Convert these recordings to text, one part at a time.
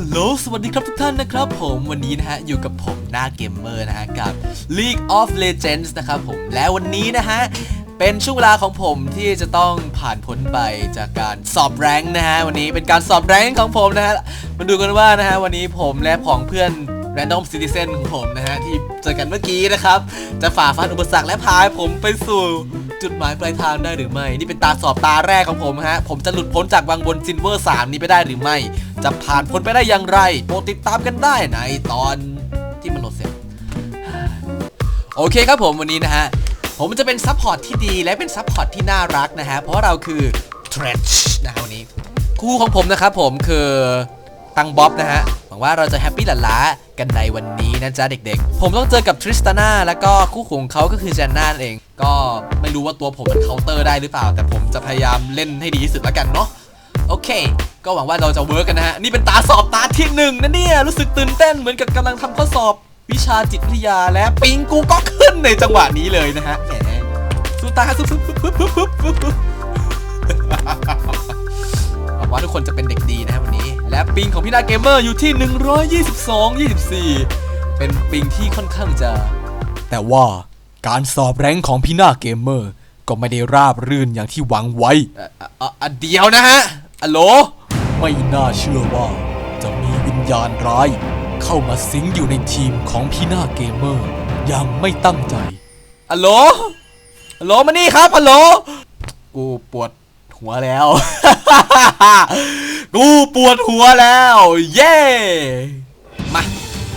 ฮัลโหล สวัสดีครับทุกท่านนะครับผมวันนี้นะฮะ อยู่กับผมหน้าเกมเมอร์นะฮะ กับ League of Legends นะครับผมและวันนี้นะฮะ เป็นช่วงเวลาของผมที่จะต้องผ่านพ้นไปจากการสอบแรงนะฮะ วันนี้เป็นการสอบแรงของผมนะฮะ มาดูกันว่านะฮะ วันนี้ผมและผองเพื่อน Random Citizen ของผมนะฮะ ที่เจอกันเมื่อกี้นะครับ จะฝ่าฟันอุปสรรคและพาผมไปสู่จุดหมายปลายทางได้หรือไม่ นี่เป็นตาสอบตาแรกของผมฮะผมจะหลุดพ้นจากวังบนซินเวอร์3นี้ไปได้หรือไม่ จะผ่านพ้นไปได้อย่างไรโปรดติดตามกันได้ในตอนที่มันโหลดเสร็จ โอเคครับผมวันนี้นะฮะ ผมจะเป็นซัพพอร์ตที่ดีและเป็นซัพพอร์ตที่น่ารักนะฮะ เพราะเราคือ t r e t c h นะฮะวันนี้ คู่ของผมนะครับผมคือตังบ๊อบนะฮะหวังว่าเราจะแฮปปี้หลาลากันในวันนี้นะจ๊ะเด็กๆ ผมต้องเจอกับทริสตาน่าแล้วก็คู่ของเขาก็คือแจนน่าเอง ก็ไม่รู้ว่าตัวผมมันเคาน์เตอร์ได้หรือเปล่า แต่ผมจะพยายามเล่นให้ดีที่สุดแล้วกันเนาะ โอเค ก็หวังว่าเราจะเวิร์กกันนะฮะ นี่เป็นตาสอบตาที่หนึ่งนะเนี่ย รู้สึกตื่นเต้นเหมือนกับกำลังทำข้อสอบวิชาจิตวิทยาและปิงกูก็ขึ้นในจังหวะนี้เลยนะฮะแหมสู้ตาสู้ปุ๊บปุ๊บปุ๊บปุ๊บปุ๊บปุ๊บหวังว่าทุกคนจะเป็นเด็กดีนะฮะวันนี้ และปิงของพี่นาเกมเมอร์อยู่ที่ 122 24 เป็นปิงที่ค่อนข้างจะ แต่ว่าการสอบแรงของพี่นาเกมเมอร์ก็ไม่ได้ราบรื่นอย่างที่หวังไว้เอ่อเอ่อเอ่อเดียวนะฮะ อัลโหล ไม่น่าเชื่อว่า จะมีวิญญาณร้าย เข้ามาสิงอยู่ในทีมของพี่หน้าเกมเมอร์อย่างไม่ตั้งใจอัลโหลอัลโหลมานี่ครับอัลโหล กูปวดหัวแล้ว กูปวดหัวแล้ว เย้ มา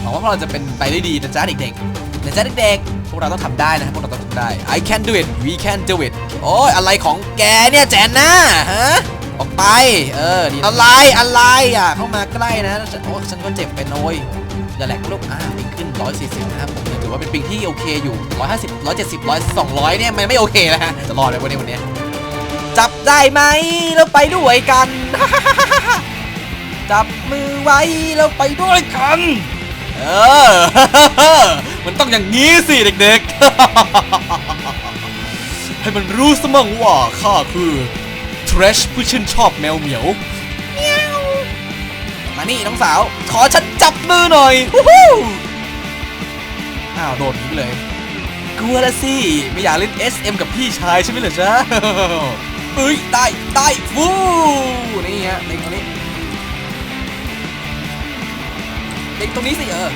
หวังว่าพวกเราจะเป็นไปได้ดีนะจ๊ะเด็กๆนะจ๊ะเด็กๆ พวกเราต้องทำได้นะครับพวกเราต้องทำได้ I can do it we can do it โอ้ยอะไรของแกเนี่ยแจนนะฮะ ออกไป เออนี่อะไรอะไรอะ เข้ามาใกล้นะโอ้ฉันก็เจ็บเป็นโอยอย่าแหลกลูกอ่าปิงขึ้น 140 นะครับผมถือว่าเป็นปิงที่โอเคอยู่ 150 170 100 200 เนี่ย มันไม่โอเคนะฮะจะรอดเลยวันนี้วันนี้ จับได้ไหมเราไปด้วยกัน จับมือไว้เราไปด้วยกัน เออ มันต้องอย่างนี้สิเด็กๆ ให้มันรู้สมั่งว่าข้าคือ Trash ผู้ชื่นชอบแมวเหมียวเมียว มานี่น้องสาว ขอฉันจับมือหน่อยวู้ฮู้อ้าว โดดหนีไปเลย กลัวละสิ ไม่อยากเล่น SM กับพี่ชายใช่ไหมเหรอจ๊ะเอ้ยได้ได้ฟูนี่ฮะเล็งตรงนี้เล็งตรงนี้สิเออ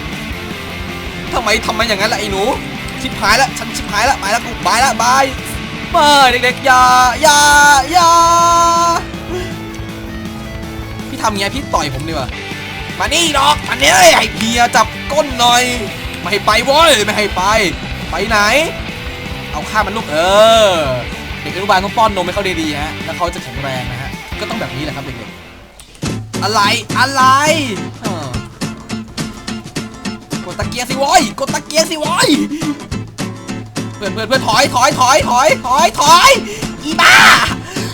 ทำไมทำไมอย่างนั้นล่ะไอ้หนู ชิบหายแล้วฉันชิบหายแล้วไปแล้วกูบายแล้วบาย มาเด็กๆอย่าอย่าอย่าพี่ทำไงพี่ต่อยผมดีกว่ามานี่ดอกมาเนี่ยให้เพียจับก้นหน่อย ไม่ให้ไปว้ยไม่ให้ไป ไปไหน เอาข้ามันลูกเออ เด็กอนุบาลต้องป้อนนมให้เขาดีๆฮะแล้วเขาจะแข็งแรงนะฮะก็ต้องแบบนี้แหละครับเด็กๆอะไรอะไรกดตะเกียงสิโว้ยกดตะเกียงสิโว้ย เพื่อนเพื่อนเพื่อนถอยถอยถอยถอยถอยถอยอีบ้า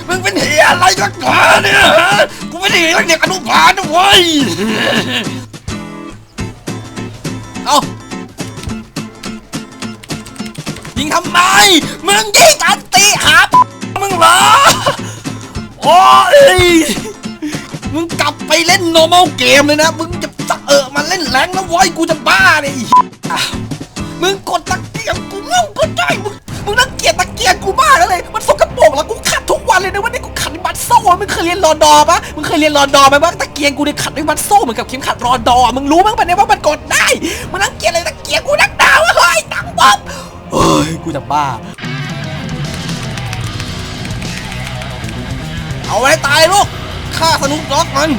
มึงเป็นเฮียอะไรกันกาเนี่ยฮะกูไม่ได้เด็กอนุบาลนะเว้ยเอ้ายิงทำไม มึงยิงอันติหามึงเหรอโอ้ยมึงกลับไปเล่น normal เกมเลยนะ มึงจะจะเออมาเล่นแรงแล้วเว้ยกูจะบ้าเนี่ยมึงกดตะ เกียงกูงงก็ได้มึงมึงนักเกียดตะเกียงกูบ้าแล้วเลย มันสกปรกแล้วกูขัดทุกวันเลยนะวันนี้กูขัดด้วยบัตโซ่มึงเคยเรียนรอดอปะมึงเคยเรียนรอดอไหมว่าตะเกียงกูเนี่ยขัดด้วยบัตโซ่เหมือนกับเข็มขัดรอดอมึงรู้มั้งปะเนี่ยว่ามันกดได้มึงนักเกียดอะไรตะเกียงกูนักดาวะเฮ้ยตังบ๊อบเฮ้ยกูจะบ้าเอาไว้ตายลูกฆ่าสนุกล็อกมัน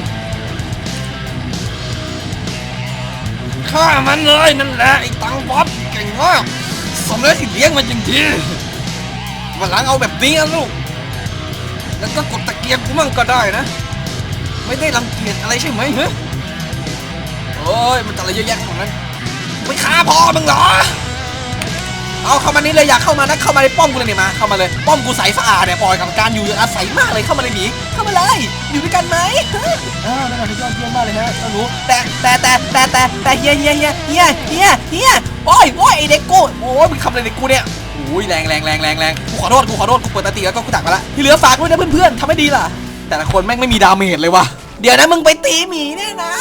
ฆ่ามันเลยนั่นแหละไอ้ตังบ๊อบเก่งมาก สมแล้วที่เลี้ยงมันจริงๆวันหลังเอาแบบนี้นะลูก แล้วก็กดตะเกียงกูมั่งก็ได้นะ ไม่ได้รังเกียจอะไรใช่ไหมฮะโอ้ยมันจะอะไรเยอะแยะขนาดนั้นไม่ฆ่าพ่อมึงเหรอ เอาเข้ามานี่เลยอยากเข้ามานะเข้ามาในป้อมกูเลยเนี่ยมาเข้ามาเลยป้อมกูใสสะอาดเนี่ยปล่อยกับการอยู่อาศัยมากเลยเข้ามาเลยหมีเข้ามาเลยอยู่ด้วยกันไหมอ้าวนั่นแหละยอดเยี่ยมมากเลยฮะเจ้าหนูแต่แต่แต่แต่แต่แต่เฮียเฮียเฮียเฮียเฮียเฮีย โอ้ยโอ้ยไอเด็กกูโอ้ยมึงทำอะไรเด็กกูเนี่ยโอ้ยแรงแรงแรงแรงแรงกูขอโทษกูขอโทษกูเปิดตาตีแล้วก็กูตักมาละที่เหลือฝากด้วยนะเพื่อนๆทำให้ดีล่ะ แต่ละคนแม่งไม่มีดาเมจเลยว่ะเดี๋ยวนะมึงไปตีหมีเนี่ยนะ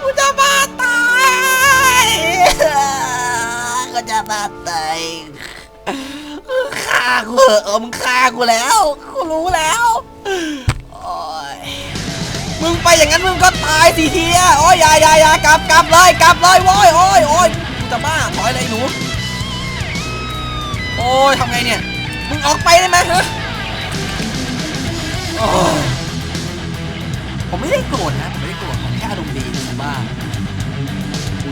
กูจะมาตายกูจะมาตายฆ่ากูเหอะเอมึงฆ่ากูแล้วกูรู้แล้ว มึงไปอย่างนั้นมึงก็ตายสิเฮียโอ้ยอยาอยาอยากลับกลับเลยกลับเลยโว้ยโอ้ยโอ้ยจะบ้าถอยเลยหนู โอ้ยทำไงเนี่ย มึงออกไปได้ไหมฮะผมไม่ได้โกรธนะ ผมไม่ได้โกรธผมแค่อารมณ์ดีผมว่า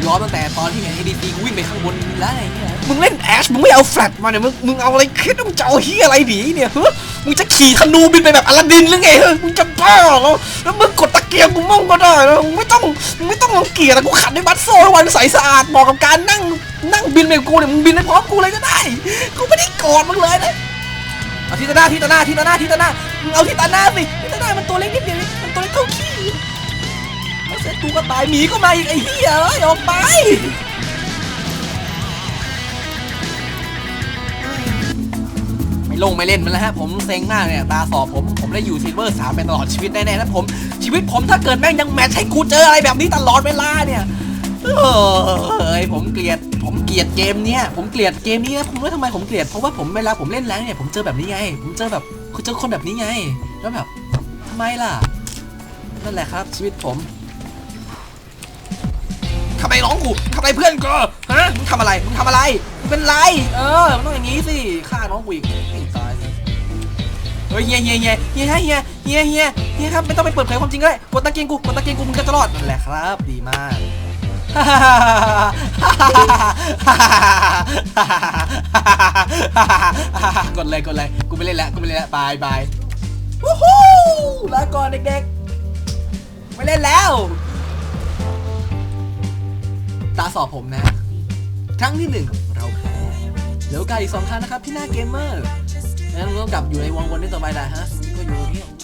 ย้อนตั้งแต่ตอนที่เห็น ADC กูวิ่งไปข้างบนแล้วอะไรเนี่ยมึงเล่นแอชมึงไม่เอาแฟลตมาเนี่ยมึงมึงเอาอะไรคิดมึงจะเอาเฮียอะไรหนีเนี่ยฮะมึงจะขี่ธนูบินไปแบบอลาดินหรือไงเฮะมึงจะบ้าเหรอแล้วมึงกดตะเกียงกูมั่งก็ได้นะมึงไม่ต้องมึงไม่ต้องรังเกียจนะกูขัดด้วยบัตโซ่ทุกวันใสสะอาดเหมาะกับการนั่งนั่งบินไปกับกูเนี่ยมึงบินไปพร้อมกูเลยก็ได้กูไม่ได้โกรธมึงเลยนะเอาทิตาหน้าทิตาหน้าทิตาหน้าทิตาหน้ามึงเอาทิตาหน้าสิทิตาหน้ามันตัวเล็กนิดเดียวมันตัวเล็กเท่าขี้ แล้วเสร็จกูก็ตายหมีก็มาอีกไอ้เหี้ยเอ้ยออกไปไม่ลงไม่เล่นมันแล้วฮะผมเซ็งมากเนี่ยตาสอบผมผมได้อยู่ซิลเวอร์สามเป็นตลอดชีวิตแน่ๆนะผมชีวิตผมถ้าเกิดแม่งยังแมทให้กูเจออะไรแบบนี้ตลอดเวลาเนี่ยเฮ้ยผมเกลียดผมเกลียดเกมเนี้ยผมเกลียดเกมนี้นะผมว่าทำไมผมเกลียดเพราะว่าผมเวลาผมเล่นแรงเนี่ยผมเจอแบบนี้ไง ผมเจอแบบเจอคนแบบนี้ไง แล้วแบบทำไมล่ะนั่นแหละครับชีวิตผม น้องกูทำไมเพื่อนกูฮะมึงทำอะไรมึงทำอะไรมึงเป็นไร เออมันต้องอย่างนี้สิฆ่าน้องกูอีกให้ตายเฮ้ยเฮียเฮียเฮียเฮียเฮียเฮียเฮียเฮียครับไม่ต้องไปเปิดเผยความจริงก็ได้กดตะเกียงกูกดตะเกียงกูมึงก็จะรอดนั่นแหละครับ ดีมากกดเลยกดเลยกูไม่เล่นแล้วกูไม่เล่นแล้วบายบายวู้ฮู้ลาก่อนเด็กๆไม่เล่นแล้ว ตาสอบผมนะ ครั้งที่หนึ่งเราแพ้เหลือโอกาสอีกสองครั้งนะครับที่หน้าเกมเมอร์งั้นเราต้องกลับอยู่ในวงวนนี้ต่อไปนะฮะมึง